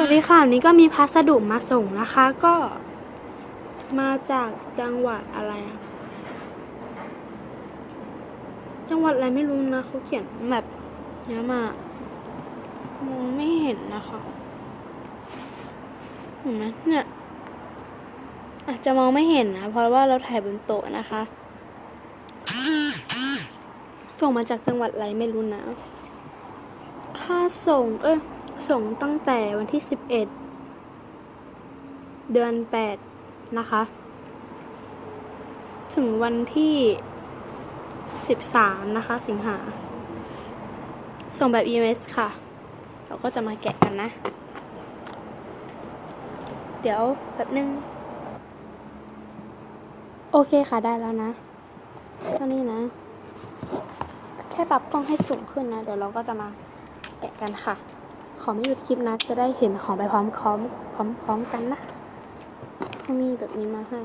สวัสดีค่ะวันนี้ก็มีพัสดุมาส่งนะคะ ก็มาจากจังหวัดอะไร จังหวัดอะไรไม่รู้นะเขาเขียนแบบเนี้ยมามองไม่เห็นนะคะเห็นไหมเนี่ยอาจจะมองไม่เห็นนะเพราะว่าเราถ่ายบนโต๊ะนะคะ ส่งมาจากจังหวัดอะไรไม่รู้นะ ค่าส่ง เอ้ย ส่งตั้งแต่วันที่ 11 เดือน 8 นะคะ ถึงวันที่ 13 นะคะ สิงหา ส่งแบบ EMS ค่ะ เราก็จะมาแกะกันนะ เดี๋ยวแบบนึง โอเคค่ะ ได้แล้วนะเท่านี้นะ แค่ปรับกล้องให้สูงขึ้นนะ เดี๋ยวเราก็จะมาแกะกันค่ะ อไม่หยุดคลิปนะ จะได้เห็นของไปพร้อมพร้อมพร้อมพร้อมกันนะเขามีแบบนี้มาให้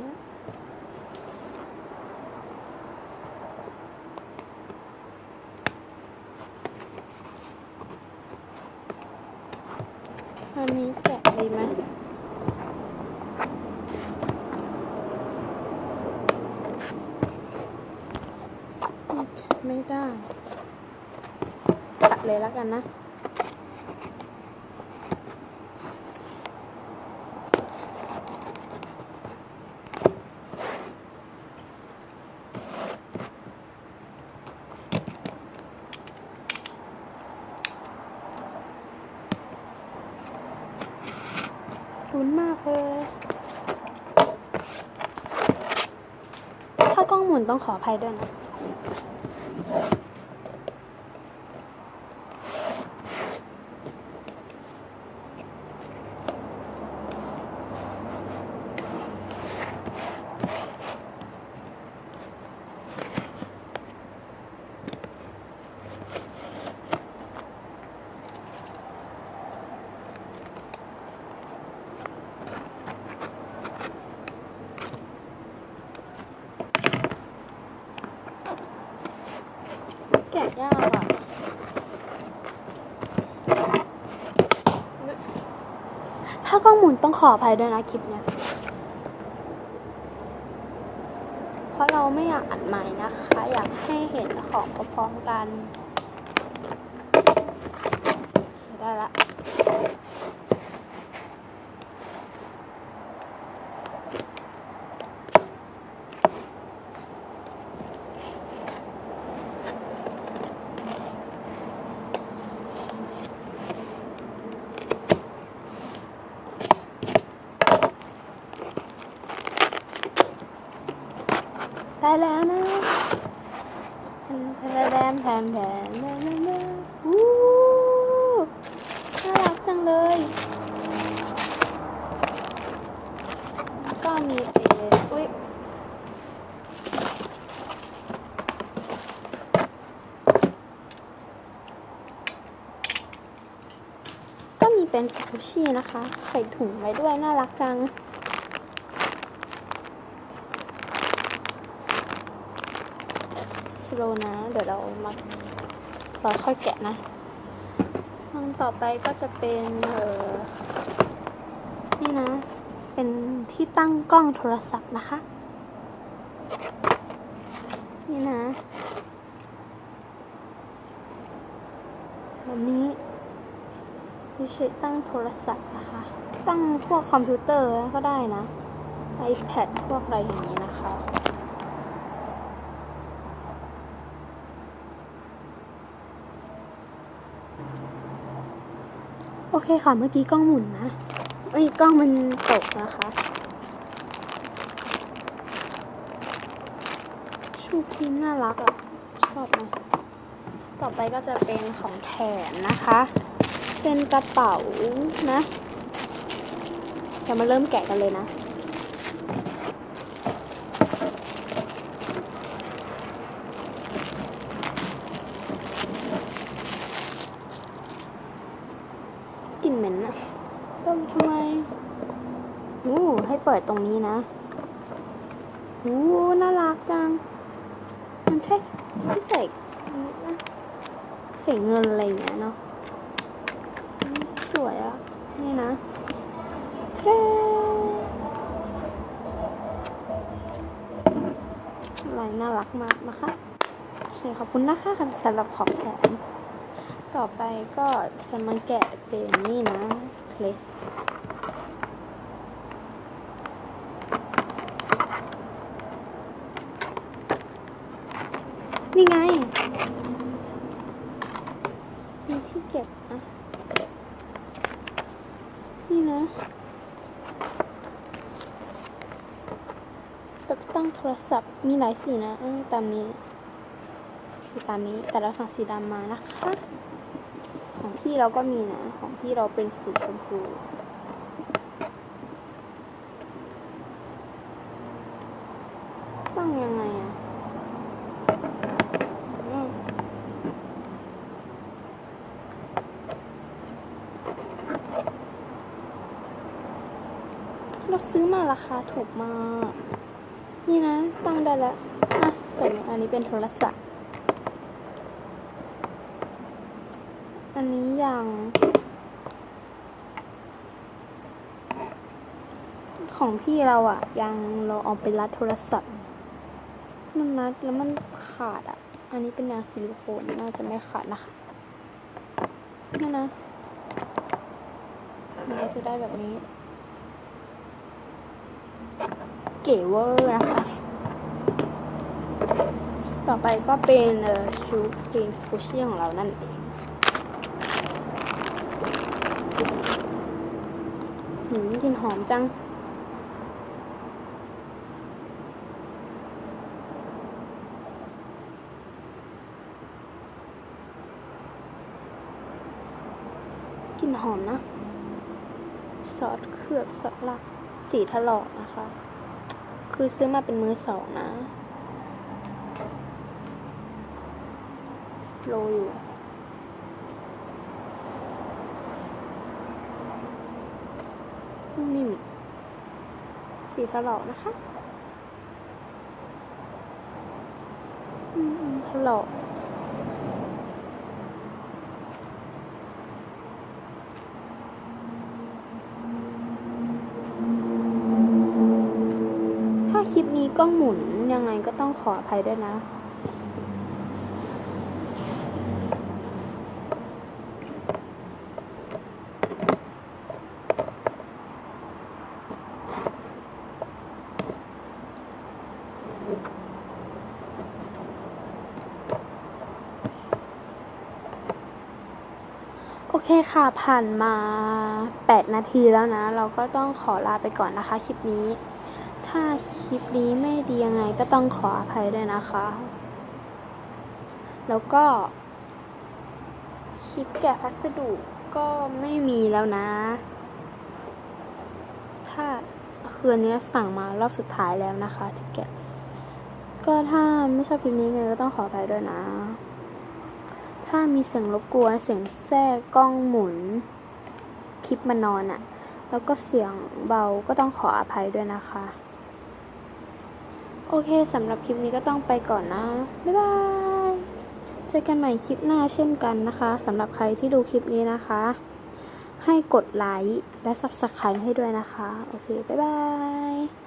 อันนี้แกะดีไหมไม่ได้ตัดเลยแล้วกันนะ ลุ้นมากเลยถ้ากล้องหมุนต้องขออภัยด้วยนะ แกะยากอะ ถ้ากล้องหมุนต้องขออภัยด้วยนะคลิปเนี้ย เพราะเราไม่อยากอัดใหม่นะคะ อยากให้เห็นของพร้อมกันได้ละ ได้แล้วนะแทนแทนแทนแทนแทนวู้น่ารักจังเลย ก็มีเป็นอุ้ยก็มีเป็นสกูชี่นะคะ ใส่ถุงไว้ด้วย น่ารักจัง โลนะ เดี๋ยวเรามาเราค่อยแกะนะห้องต่อไปก็จะเป็นเออนี่นะ เป็นที่ตั้งกล้องโทรศัพท์นะคะ นี่นะแบบนี้นี่ใช้ตั้งโทรศัพท์นะคะ ตั้งพวกคอมพิวเตอร์ก็ได้นะ iPad พวกอะไรอย่างนี้นะคะ โอเคค่ะ เมื่อกี้กล้องหมุนนะเอ้ยกล้องมันตกนะคะชูพิมน่ารักอะ่ะ ชอบนะต่อไปก็จะเป็นของแถมนะคะ เป็นกระเป๋านะ จะมาเริ่มแกะกันเลยนะ ทำทำไมอู้ให้เปิดตรงนี้นะอู้น่ารักจัง มันใช่ที่ใส่ใส่เงินอะไรอย่างเงี้ยเนาะ สวยอะนี่นะเทรลายน่ารักมากนะคะโอเคขอบคุณนะคะสำหรับของแถมต่อไปก็จะมาแกะเป็นนี่นะ เพลสนี่ไงมีที่เก็บนะ นี่นะแบบตั้งโทรศัพท์มีหลายสีนะตามนี้คือตามนี้แต่เราสั่งสีดำมานะคะ พี่เราก็มีนะ ของพี่เราเป็นสีชมพูตั้งยังไงอะเราซื้อมาราคาถูกมาก นี่นะ ตั้งได้แล้วอะใส่อันนี้เป็นโทรศัพท์ อันนี้ยัง ของพี่เราอะยังเราเอาไปรัดโทรศัพท์ มันรัดแล้วมันขาดอะอันนี้เป็นยางซิลิโคนน่าจะไม่ขาดนะคะนี่นะมันก็จะได้แบบนี้ เก๋เวอร์นะคะต่อไปก็เป็นเอ่อชูครีมสกูชี่ของเรานั่นเองหืมกลิ่นห อมจัง กลิ่นหอมนะ ซอสเคลือบซอสลักสีถลอกนะคะ คือซื้อมาเป็นมือสองนะ สโลอยู่ นิ่มสีถลอกนะคะอืมอืมถลอกถ้าคลิปนี้กล้องหมุนยังไงก็ต้องขออภัยด้วยนะ เคค่ะ ผ่านมา 8 นาทีแล้วนะ เราก็ต้องขอลาไปก่อนนะคะคลิปนี้ ถ้าคลิปนี้ไม่ดียังไงก็ต้องขออภัยด้วยนะคะ แล้วก็คลิปแกะพัสดุก็ไม่มีแล้วนะ ถ้าคืนนี้สั่งมารอบสุดท้ายแล้วนะคะที่แกะ ก็ถ้าไม่ชอบคลิปนี้ไงก็ต้องขออภัยด้วยนะ ถ้ามีเสียงรบกวน เสียงแทรกกล้องหมุน คลิปมันนอนอะ่ะ แล้วก็เสียงเบาก็ต้องขออภัยด้วยนะคะ โอเคสำหรับคลิปนี้ก็ต้องไปก่อนนะ บ๊ายบาย เจอกันใหม่คลิปหน้าเช่นกันนะคะสำหรับใครที่ดูคลิปนี้นะคะ ให้กดไลค์และ Subscribe ให้ด้วยนะคะ โอเค บ๊ายบาย